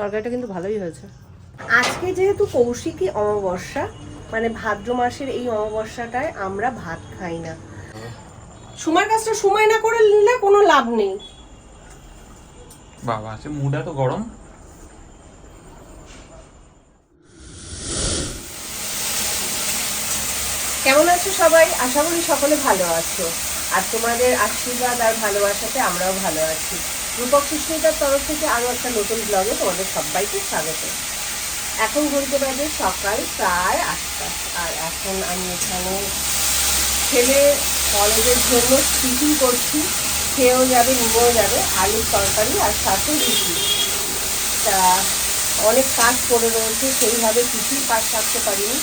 তরকারিটা কিন্তু ভালোই হয়েছে। আজকে যেহেতু কৌশিকী অমাবস্যা মানে ভাদ্র মাসের এই অমাবস্যাটায় আমরা ভাত খাই না। সময় কাজটা সময় না করে নিলে কোনো লাভ নেই। বাবা সে মুড এত গরম? কেমন আছো সবাই? আশা করি সকলে ভালো আছো। আর তোমাদের আশীর্বাদ আর ভালোবাসাতে আমরাও ভালো আছি। রূপক সুস্মিতার তরফ থেকে আরও একটা নতুন ব্লগে তোমাদের সবাইকে স্বাগত। এখন ঘুরতে বাজে সকাল প্রায় আটটা। আর এখন আমি এখানে ছেলে কলেজের জন্য টিফিন করছি। খেয়েও যাবে নিয়েও যাবে, আলুর তরকারি আর সাথে রুটি তা অনেক কাজ পড়ে রয়েছে, সেইভাবে কিছুই কাজ থাকতে পারিনি।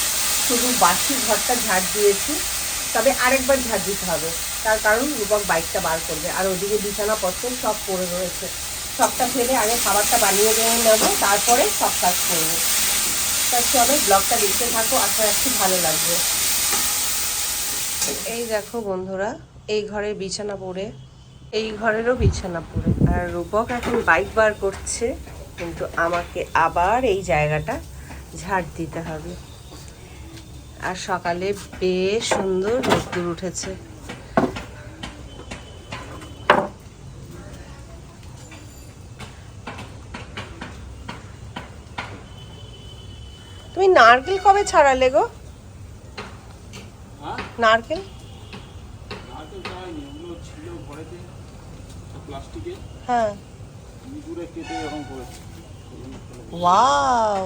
শুধু বাসি ঘরটা ঝাড় দিয়েছি। তবে আরেকবার ঝাঁট দিতে হবে। তার কারণ রূপক বাইকটা বার করবে। আর ওদিকে বিছানা বিছানাপত্র সব পড়ে রয়েছে। সবটা ফেলে আগে খাবারটা বানিয়ে দিয়ে নেব, তারপরে সব কাজ করব। তা চলো, ব্লগটা দেখতে থাকো। আশা রাখছি ভালো লাগবে। এই দেখো বন্ধুরা, এই ঘরে বিছানা পড়ে, এই ঘরেরও বিছানা পড়ে। আর রূপক এখন বাইক বার করছে, কিন্তু আমাকে আবার এই জায়গাটা ঝাড় দিতে হবে। আর সকালে বেশ সুন্দর রোদ্দুর উঠেছে। তুমি নারকেল কবে ছাড়ালে গো? নারকেল? নারকেল হ্যাঁ। ওয়াও!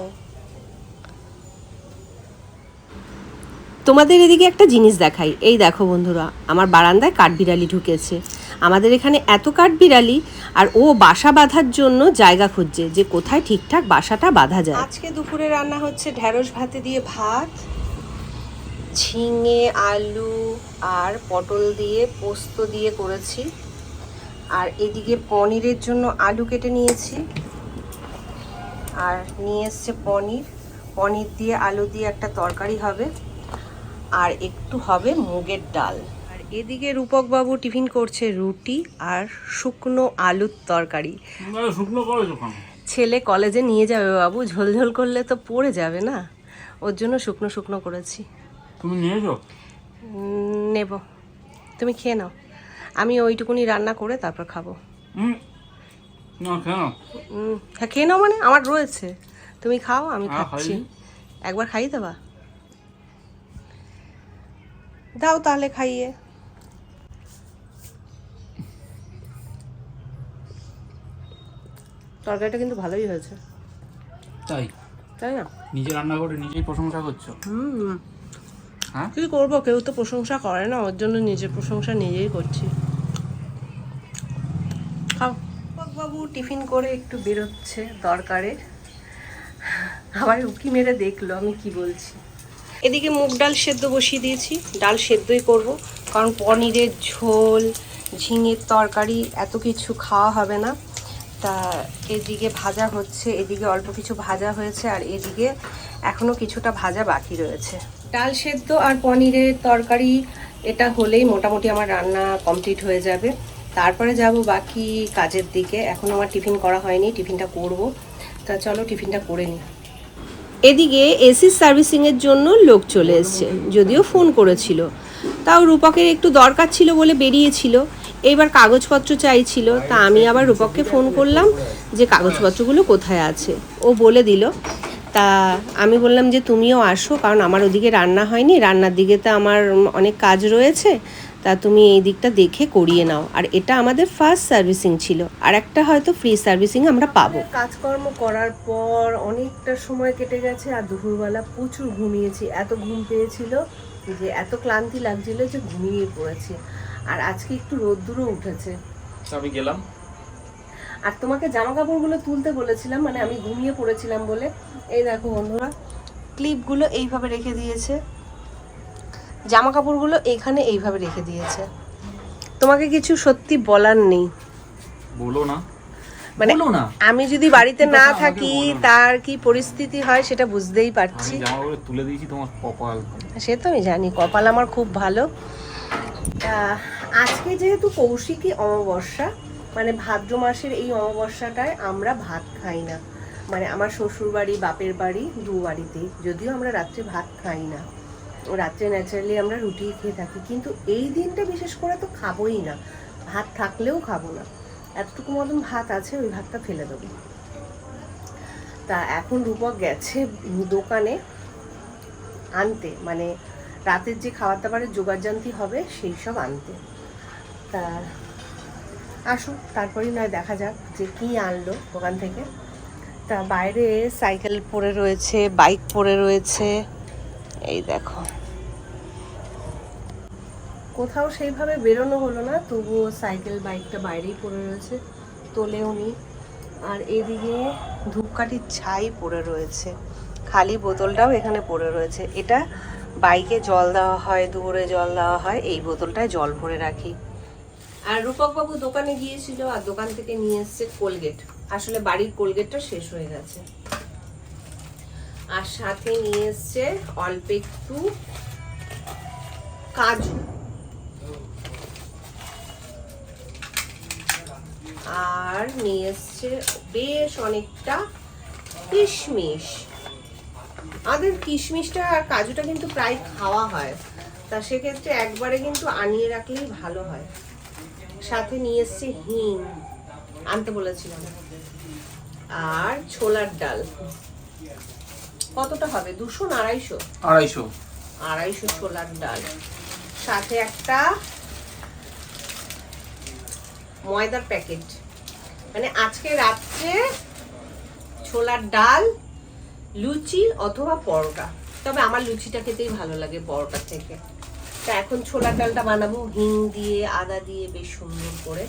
তোমাদের এদিকে একটা জিনিস দেখাই। এই দেখো বন্ধুরা, আমার বারান্দায় কাঠবিড়ালি ঢুকেছে। আমাদের এখানে এত কাঠবিড়ালি আর ও বাসা বাঁধার জন্য জায়গা খুঁজছে যে কোথায় ঠিকঠাক বাসাটা বাঁধা যায়। আজকে দুপুরে রান্না হচ্ছে ঢ্যাঁড়স ভাতে দিয়ে ভাত, ঝিঙে, আলু, আর পটল দিয়ে পোস্ত দিয়ে করেছি। আর এদিকে পনিরের জন্য আলু কেটে নিয়েছি। আর নিয়ে এসছে পনির। পনির দিয়ে আলু দিয়ে একটা তরকারি হবে। আর একটু হবে মুগের ডাল। আর এদিকে রূপক বাবু টিফিন করছে রুটি আর শুকনো আলুর তরকারি। শুকনো ছেলে কলেজে নিয়ে যাবে বাবু ঝোলঝোল করলে তো পড়ে যাবে না। ওর জন্য শুকনো শুকনো করেছি। তুমি নিয়েছো? উম, নেব। তুমি খেয়ে নাও। আমি ওইটুকুনি রান্না করে তারপর খাব। হ্যাঁ খেয়ে নাও মানে আমার রয়েছে। তুমি খাও আমি হ্যাঁ, খাচ্ছি। একবার খাইয়ে দেবা? দাও তাহলে খাইয়ে। তরকারিটা কিন্তু ভালোই হয়েছে। তাই? তাই না? নিজে রান্না করে নিজেই প্রশংসা করছ? হুম। হ্যাঁ? কি করব? কেউ তো প্রশংসা করে না ওর জন্য নিজের প্রশংসা নিজেই করছি। খাও। বাবু টিফিন করে একটু বেরোচ্ছে দরকারে। আবার উকি মেরে দেখল আমি কি বলছি? এদিকে মুগ ডাল সেদ্ধ বসিয়ে দিয়েছি। ডাল সেদ্ধই করব, কারণ পনিরের ঝোল, ঝিঙের তরকারি এত কিছু খাওয়া হবে না। তা এদিকে ভাজা হচ্ছে, এদিকে অল্প কিছু ভাজা হয়েছে, আর এদিকে এখনও কিছুটা ভাজা বাকি রয়েছে। ডাল সেদ্ধ আর পনিরের তরকারি, এটা হলেই মোটামুটি আমার রান্না কমপ্লিট হয়ে যাবে। তারপরে যাব বাকি কাজের দিকে। এখন আমার টিফিন করা হয়নি, টিফিনটা করব। তা চলো টিফিনটা করে নিই। এদিকে এসি সার্ভিসিংয়ের জন্য লোক চলে এসছে, যদিও ফোন করেছিল। তাও রূপকের একটু দরকার ছিল বলে বেরিয়েছিল। এইবার কাগজপত্র চাইছিল, তা আমি আবার রূপককে ফোন করলাম যে কাগজপত্রগুলো কোথায় আছে। ও বলে দিল, তা আমি বললাম যে তুমিও আসো, কারণ আমার ওদিকে রান্না হয়নি। রান্নার দিকে তো আমার অনেক কাজ রয়েছে তা তুমি এই দিকটা দেখে করিয়ে নাও। আর এটা আমাদের ফার্স্ট সার্ভিসিং ছিল। আর একটা হয়তো ফ্রি সার্ভিসিং আমরা পাবো। কাজকর্ম করার পর অনেকটা সময় কেটে গেছে আর দুপুরবেলা প্রচুর ঘুমিয়েছি। এত ঘুম পেয়েছিল যে এত ক্লান্তি লাগছিল যে ঘুমিয়ে পড়েছি। আর আজকে একটু রোদ্দুরও উঠেছে। আমি গেলাম। আর তোমাকে জামা কাপড়গুলো তুলতে বলেছিলাম মানে আমি ঘুমিয়ে পড়েছিলাম বলে। এই দেখো বন্ধুরা ক্লিপগুলো এইভাবে রেখে দিয়েছে। জামা কাপড়গুলো এখানে এইভাবে রেখে দিয়েছে। তোমাকে কিছু সত্যি বলার নেই। বলো না। মানে আমি যদি বাড়িতে না থাকি তার কি পরিস্থিতি হয় সেটা বুঝতেই পারছি। তুলে দিয়েছি তোমার কপাল। সে তো আমি জানি কপাল আমার খুব ভালো। আজকে যেহেতু কৌশিকী অমাবস্যা মানে ভাদ্র মাসের এই অমাবস্যাটায় আমরা ভাত খাই না। মানে আমার শ্বশুর বাড়ি বাপের বাড়ি দু বাড়িতেই যদিও আমরা রাত্রে ভাত খাই না। রাত্রে ন্যাচারালি আমরা রুটি খেয়ে থাকি। কিন্তু এই দিনটা বিশেষ করে তো খাবোই না। ভাত থাকলেও খাব না। এতটুকু মতন ভাত আছে, ওই ভাতটা ফেলে দেবো। তা এখন রূপক গেছে দোকানে আনতে। মানে রাতের যে খাবার দাবারের জোগাড়জান্তি হবে, সেই সব আনতে। তা আসুন তারপরেই নয়, দেখা যাক যে কি আনলো দোকান থেকে। তা বাইরে সাইকেল পড়ে রয়েছে, বাইক পড়ে রয়েছে। এই দেখো। কোথাও সেইভাবে বেরোনো হলো না, তবুও সাইকেল বাইকটা বাইরেই পড়ে রয়েছে, তোলেও নি। আর এদিকে ধূপকাঠির ছাই পড়ে রয়েছে, খালি বোতলটাও এখানে পড়ে রয়েছে। এটা বাইকে জল দেওয়া হয়, দুপুরে জল দেওয়া হয়, এই বোতলটায় জল ভরে রাখি। আর রূপক বাবু দোকানে গিয়েছিল আর দোকান থেকে নিয়ে এসেছে কোলগেট। আসলে বাড়ির কোলগেটটা শেষ হয়ে গেছে। আর সাথে নিয়ে এসছে অল্প একটু কাজু। আর নিয়ে এসছে বেশ অনেকটা কিশমিশ। আমাদের কিশমিশটা আর কাজুটা কিন্তু প্রায় খাওয়া হয়। তা সেক্ষেত্রে একবারে কিন্তু আনিয়ে রাখলেই ভালো হয়। সাথে নিয়ে এসছে হিং, আনতে বলেছিলাম। আর ছোলার ডাল। কতটা হবে? দুশো না আড়াইশো? আড়াইশো। আড়াইশো ছোলার ডাল। সাথে একটা ময়দার প্যাকেট। মানে আজকে রাত্রে ছোলার ডাল লুচি অথবা পরোটা। তবে আমার লুচিটা খেতেই ভালো লাগে পরোটা থেকে। তা এখন ছোলার ডালটা বানাবো। হিং দিয়ে আদা দিয়ে বেশ সুন্দর করে।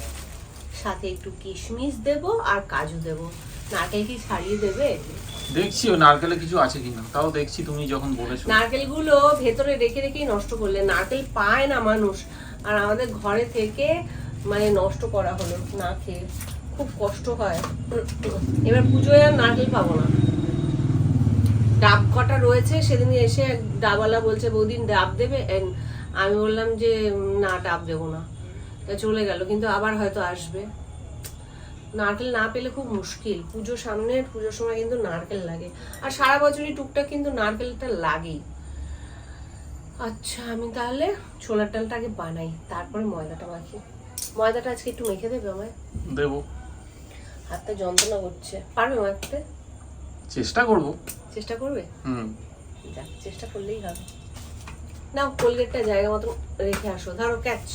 সাথে একটু কিশমিশ দেব আর কাজু দেব। নারকেল কি ছাড়িয়ে দেবে? দেখছি ও নারকেলে কিছু আছে কিনা, তাও দেখছি তুমি যখন বলেছ। নারকেলগুলো ভেতরে রেখে রেখেই নষ্ট করলে, নারকেল পায় না মানুষ। আর আমাদের ঘরে থেকে মানে নষ্ট করা হলো না খেয়ে। খুব কষ্ট হয়। এবার পুজোয় আর নারকেল পাবো না। ডাব কটা রয়েছে, সেদিন এসে এক ডাবওয়ালা বলছে, বৌদিন, ডাব দেবে? আমি বললাম যে না, ডাব দেবো না। তা চলে গেল, কিন্তু আবার হয়তো আসবে। নারকেল না পেলে খুব মুশকিল। পুজো সামনে পুজোর সময় কিন্তু নারকেল লাগে। আর সারা বছরই টুকটাক কিন্তু নারকেলটা লাগেই। আচ্ছা আমি তাহলে ছোলার ডালটা আগে বানাই তারপরে ময়দাটা মাখি। ময়দাটা আজকে একটু মেখে দেবে আমায়? দেবো। হাতটা যন্ত্রণা করছে। পারবে মাখতে চেষ্টা করব। চেষ্টা করবে? হুম। যাক চেষ্টা করলেই হবে। নাও কোলগেটটা জায়গা মতো রেখে আসো। ধরো ক্যাচ।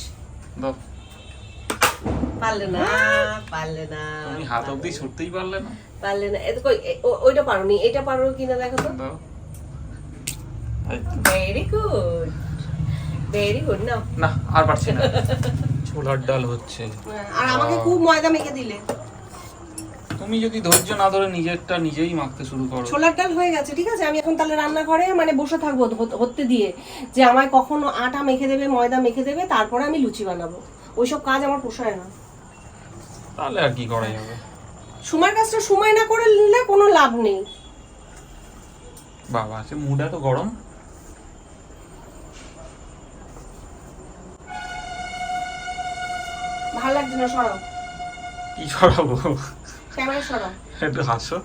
দাও পারলে না পারলে না তুমি হাত অব্দি ছুটতেই পারলে না? পারলে না। এ তো কই ওইটা পারো নি এটা পারো কিনা দেখো তো। ভেরি গুড ভেরি গুড নাও। না আর পারছি না। ছোলার ডাল হচ্ছে। আর আমাকে খুব ময়দা মেখে দিলে। তুমি যদি ধৈর্য না ধরে নিজেরটা নিজেই মাখতে শুরু করো। ছোলার ডাল হয়ে গেছে ঠিক আছে? আমি এখন তাহলে রান্না রান্নাঘরে মানে বসে থাকব হতে দিয়ে। যে আমায় কখনো আটা মেখে দেবে ময়দা মেখে দেবে তারপরে আমি লুচি বানাবো। ওইসব কাজ আমার পোষায় না। তাহলে আর কি করা যাবে? সময়ের কাজটা সময় না করে নিলে কোনো লাভ নেই। বাবা সে মুড এত গরম। ভালো লাগছে না সরাও কি ছড়াবো ক্যামেরা সরাও একটু হাসো।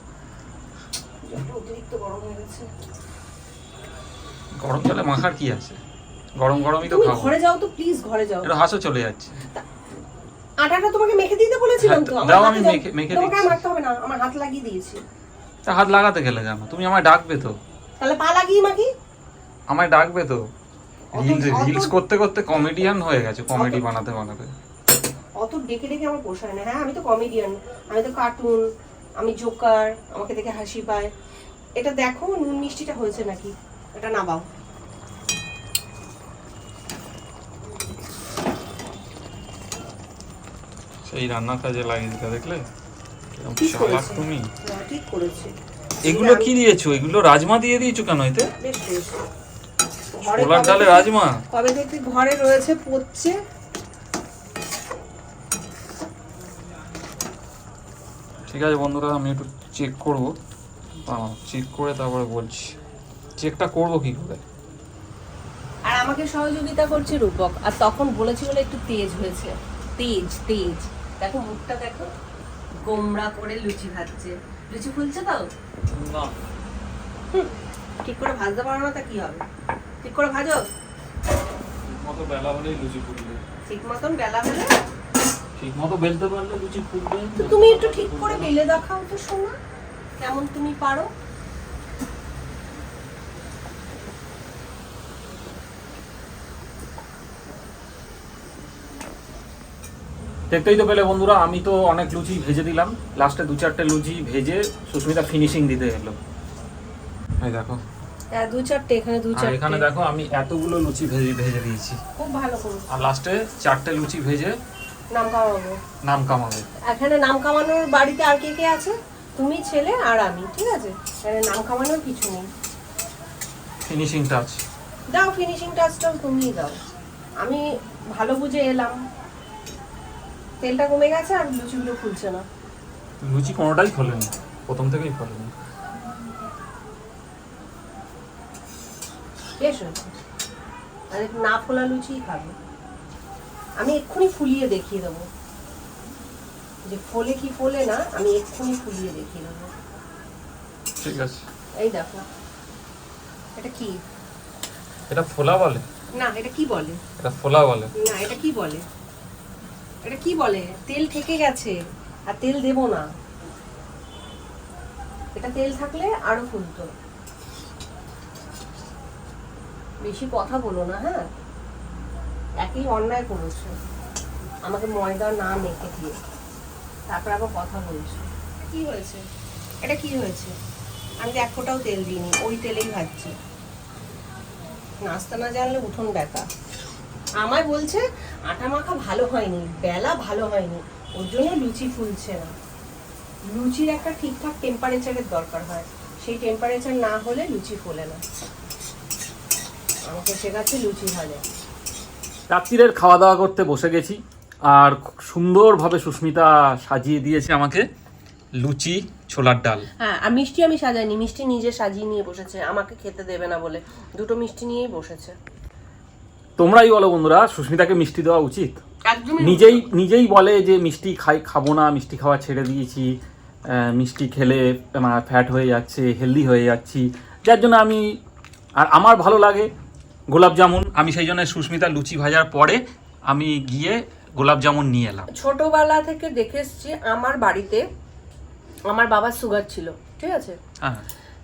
অতিরিক্ত গরম হয়ে গেছে। গরম জলে মাখার কি আছে? গরম গরমই তো খাব। ঘরে যাও তো প্লিজ ঘরে যাও। হাসো চলে যাচ্ছে। আটাটা তোমাকে মেখে দিতে বলেছিলাম তো হ্যাঁ, আমার দাও, আমি। মেখে- মেখে তোমাকে আর মাখতে হবে না আমার হাত লাগিয়ে দিয়েছি। তা হাত লাগাতে গেলে কেন? তুমি আমায় ডাকবে তো। তাহলে পা লাগিয়ে মাখি। আমায় ডাকবে তো। রিলস রিলস করতে করতে কমেডিয়ান হয়ে গেছে কমেডি বানাতে বানাতে। অত ডেকে ডেকে আমার পোষায় না। হ্যাঁ আমি তো কমেডিয়ান আমি তো কার্টুন আমি জোকার আমাকে দেখে হাসি পায়। এটা দেখো নুন মিষ্টিটা হয়েছে নাকি? এটা নামাও সেই রান্নার কাজে লাগিয়ে দিতে দেখলে চালাক। তুমি। এগুলো কি দিয়েছ? এগুলো রাজমা দিয়ে দিয়েছ কেন এতে? ছোলার ডালে রাজমা? কবে থেকে ঘরে রয়েছে পচছে ঠিক আছে বন্ধুরা আমি একটু চেক করব। চেক করে তারপরে বলছি। চেকটা করব কি করে? আর আমাকে সহযোগিতা করছে রূপক। আর তখন বলেছি বলে একটু তেজ হয়েছে। তেজ তেজ। দেখো মুখটা দেখো। গোমড়া করে লুচি ভাজছে। লুচি ফুলছে তো? ঠিক করে ভাজতে পারো না তা কি হবে? ঠিক করে ভাজো। মতো বেলা হলেই লুচি ফুলবে। ঠিক মতন বেলা হলে? ঠিক মতো বেলতে পারলে লুচি ফুলবে। তুমি একটু ঠিক করে বেলে দেখাও তো শোনা। কেমন তুমি পারো। দেখতেই তো পেলে বন্ধুরা আমি তো অনেক লুচি ভেজে দিলাম। লাস্টে দু চারটে লুচি ভেজে সুস্মিতা ফিনিশিং দিতে এলো। এই দেখো। হ্যাঁ দু চারটে এখানে দু এখানে দেখো আমি এতগুলো লুচি ভেজে ভেজে দিয়েছি। খুব ভালো করো। আর লাস্টে চারটে লুচি ভেজে নাম কামাবো। নাম কামাবে। এখানে নাম কামানোর বাড়িতে আর কে কে আছে? তুমি ছেলে আর আমি ঠিক আছে? এখানে নাম কামানোর কিছু নেই। ফিনিশিং টাচ দাও ফিনিশিং টাচটাও তুমিই দাও। আমি ভালো বুঝে এলাম। তেলটা কমে গেছে আর লুচিগুলো ফুলছে না। লুচি কোনোটাই খোলেনি প্রথম থেকেই খোলেনি। বেশ হয়েছে। আর না ফোলা লুচিই খাবে। আমি এক্ষুনি ফুলিয়ে দেখিয়ে দেবো। যে ফোলে কি ফোলে না আমি এক্ষুনি ফুলিয়ে দেখিয়ে দেবো। ঠিক আছে। এই দেখো। এটা কি? এটা ফোলা বলে? না এটা কি বলে? এটা ফোলা বলে। না এটা কি বলে? এটা কি বলে? তেল থেকে গেছে, আর তেল দেব না। এটা তেল থাকলে আরও ফুলতো। বেশি কথা বলো না হ্যাঁ? একই অন্যায় করেছ। আমাকে ময়দা না মেখে দিয়ে। তারপর আবার কথা বলছো। কি হয়েছে? এটা কি হয়েছে? আমি এক ফোঁটাও তেল দিইনি, ওই তেলেই ভাজছি। নাস্তা না জানলে উঠোন ব্যথা। আমায় বলছে আটা মাখা ভালো হয়নি বেলা ভালো হয়নি ওর জন্য লুচি ফুলছে না। লুচির একটা ঠিকঠাক টেম্পারেচারের দরকার হয় সেই টেম্পারেচার না হলে লুচি ফোলে না। আমাকে শেখাচ্ছে লুচি ভাজা। রাত্রিরের খাওয়া দাওয়া করতে বসে গেছি আর খুব সুন্দরভাবে সুস্মিতা সাজিয়ে দিয়েছে আমাকে লুচি ছোলার ডাল। হ্যাঁ আর মিষ্টি আমি সাজাইনি মিষ্টি নিজে সাজিয়ে নিয়ে বসেছে আমাকে খেতে দেবে না বলে। দুটো মিষ্টি নিয়েই বসেছে। তোমরাই বলো বন্ধুরা সুস্মিতাকে মিষ্টি দেওয়া উচিত। নিজেই নিজেই বলে যে মিষ্টি খাই খাব না মিষ্টি খাওয়া ছেড়ে দিয়েছি মিষ্টি খেলে আমার ফ্যাট হয়ে যাচ্ছে হেলদি হয়ে যাচ্ছি। যার জন্য আমি আর আমার ভালো লাগে গোলাপ জামুন। আমি সেই জন্য সুস্মিতা লুচি ভাজার পরে আমি গিয়ে গোলাপ জামুন নিয়ে এলাম। ছোটবেলা থেকে দেখে এসছি আমার বাড়িতে আমার বাবার সুগার ছিল ঠিক আছে? হ্যাঁ।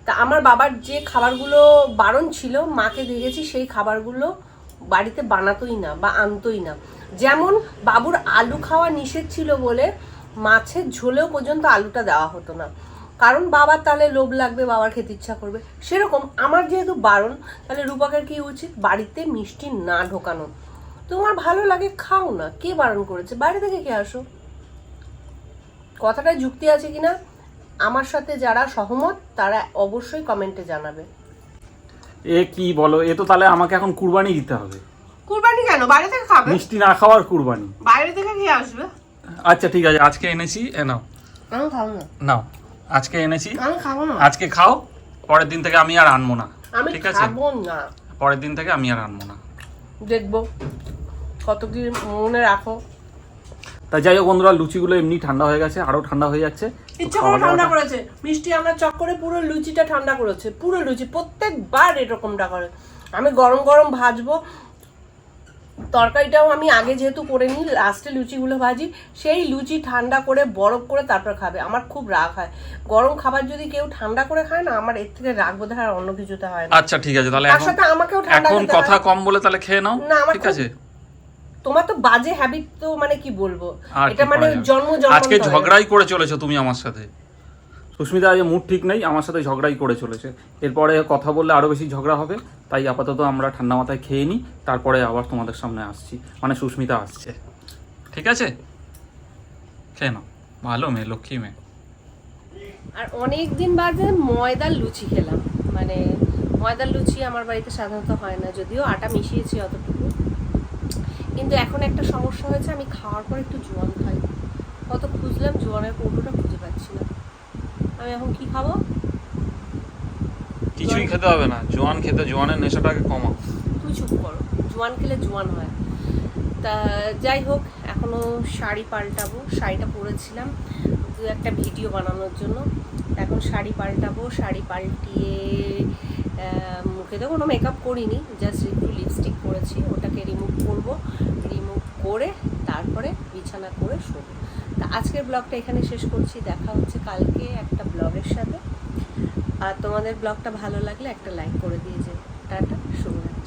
তা আমার বাবার যে খাবারগুলো বারণ ছিল মাকে দেখেছি সেই খাবারগুলো বাড়িতে বানাতোই না বা আনতোই না। যেমন বাবুর আলু খাওয়া নিষেধ ছিল বলে মাছের ঝোলেও পর্যন্ত আলুটা দেওয়া হতো না। কারণ বাবার তাহলে লোভ লাগবে, বাবার খেতে ইচ্ছা করবে। সেরকম আমার যেহেতু বারণ, তাহলে রূপকের কি উচিত? বাড়িতে মিষ্টি না ঢোকানো। তোমার ভালো লাগে, খাও না। কে বারণ করেছে? বাইরে থেকে কে আসো? কথাটা যুক্তি আছে কিনা? আমার সাথে যারা সহমত, তারা অবশ্যই কমেন্টে জানাবে। এ কি বলো? এ তো তাহলে আমাকে এখন কুরবানি দিতে হবে। কুরবানি কেন? বাইরে থেকে খাবে? মিষ্টি না খাওয়ার কুরবানি। বাইরে থেকে কে আসবে। আচ্ছা ঠিক আছে আজকে এনেছি এ নাও। আমি খাব না। নাও আজকে এনেছি। আমি খাব না। আজকে খাও পরের দিন থেকে আমি আর আনব না আমি ঠিক আছে? খাব না। পরের দিন থেকে আমি আর আনব না। দেখব কত কি মনে রাখো। তা যাই হোক বন্ধুরা লুচিগুলো এমনি ঠান্ডা হয়ে গেছে আরও ঠান্ডা হয়ে যাচ্ছে। ইচ্ছা করে ঠান্ডা করেছে। মিষ্টি আমরা চক করে পুরো লুচিটা ঠান্ডা করেছে পুরো লুচি প্রত্যেকবার এরকমটা করে। আমি গরম গরম ভাজবো। তরকারিটাও আমি আগে যেহেতু করে নিই লাস্টে লুচিগুলো ভাজি সেই লুচি ঠান্ডা করে বরফ করে তারপর খাবে। আমার খুব রাগ হয়। গরম খাবার যদি কেউ ঠান্ডা করে খায় না আমার এর থেকে রাগ বোধ হয় আর অন্য কিছুতে হয় না। আচ্ছা ঠিক আছে তাহলে এখন আমাকেও ঠান্ডা এখন কথা কম বলে তাহলে খেয়ে নাও। না, আমার ঠিক আছে? তোমার তো বাজে হ্যাবিট তো মানে কি বলব? এটা মানে জন্ম জন্ম আজকে ঝগড়াই করে চলেছো তুমি আমার সাথে। সুস্মিতা আজ মুড ঠিক নেই আমার সাথে ঝগড়াই করে চলেছে। এরপরে কথা বললে আরও বেশি ঝগড়া হবে তাই আপাতত আমরা ঠান্ডা মাথায় খেয়ে নিই তারপরে আবার তোমাদের সামনে আসছি। মানে সুস্মিতা আসছে। ঠিক আছে? খেয়ে নাও। ভালো মেয়ে লক্ষ্মী মেয়ে। আর অনেক দিন বাদে ময়দার লুচি খেলাম। মানে ময়দার লুচি আমার বাড়িতে সাধারণত হয় না যদিও আটা মিশিয়েছি অতটুকু। কিন্তু এখন একটা সমস্যা হয়েছে আমি খাওয়ার পর একটু জোয়ান খাই। কত খুঁজলাম জোয়ানের কৌটোটা খুঁজে পাচ্ছি না। আমি এখন কি খাব? কিছুই খেতে হবে না। জোয়ান খেতে জোয়ানের নেশাটাকে কমাও। তুই চুপ করো। জোয়ান খেলে জোয়ান হয়। তা যাই হোক এখনও শাড়ি পাল্টাবো। শাড়িটা পরেছিলাম শুধু একটা ভিডিও বানানোর জন্য। এখন শাড়ি পাল্টাবো। শাড়ি পাল্টিয়ে মুখে তো কোনো মেকআপ করিনি জাস্ট একটু লিপস্টিক করেছি, ওটাকে রিমুভ করব রিমুভ করে তারপরে বিছানা করে শোব। তা আজকের ব্লগটা এখানে শেষ করছি, দেখা হচ্ছে কালকে একটা ব্লগের সাথে। আর তোমাদের ব্লগটা ভালো লাগলে একটা লাইক করে দিয়ে যে টাটা, শুভরাত্রি।